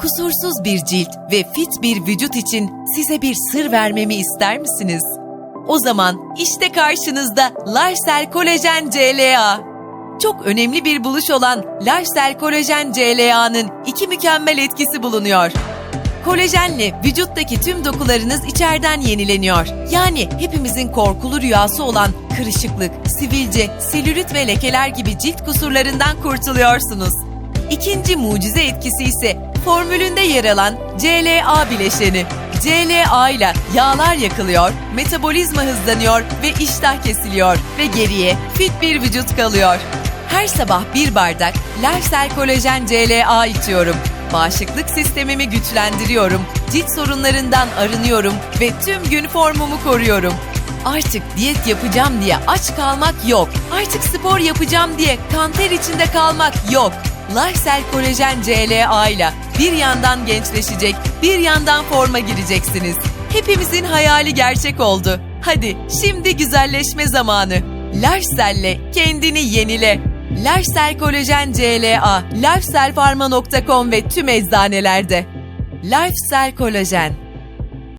Kusursuz bir cilt ve fit bir vücut için size bir sır vermemi ister misiniz? O zaman işte karşınızda Larcel Kolajen CLA. Çok önemli bir buluş olan Larcel Kolajen CLA'nın iki mükemmel etkisi bulunuyor. Kolajenle vücuttaki tüm dokularınız içeriden yenileniyor. Yani hepimizin korkulu rüyası olan kırışıklık, sivilce, selülit ve lekeler gibi cilt kusurlarından kurtuluyorsunuz. İkinci mucize etkisi ise formülünde yer alan CLA bileşeni. CLA ile yağlar yakılıyor, metabolizma hızlanıyor ve iştah kesiliyor ve geriye fit bir vücut kalıyor. Her sabah bir bardak Larcel Kolajen CLA içiyorum. Bağışıklık sistemimi güçlendiriyorum, cilt sorunlarından arınıyorum ve tüm gün formumu koruyorum. Artık diyet yapacağım diye aç kalmak yok. Artık spor yapacağım diye kanter içinde kalmak yok. Larcel Kolajen CLA ile bir yandan gençleşecek, bir yandan forma gireceksiniz. Hepimizin hayali gerçek oldu. Hadi şimdi güzelleşme zamanı. Larcel'le kendini yenile. Larcel Kolajen CLA, lifecelpharma.com ve tüm eczanelerde. Lifecell Kolajen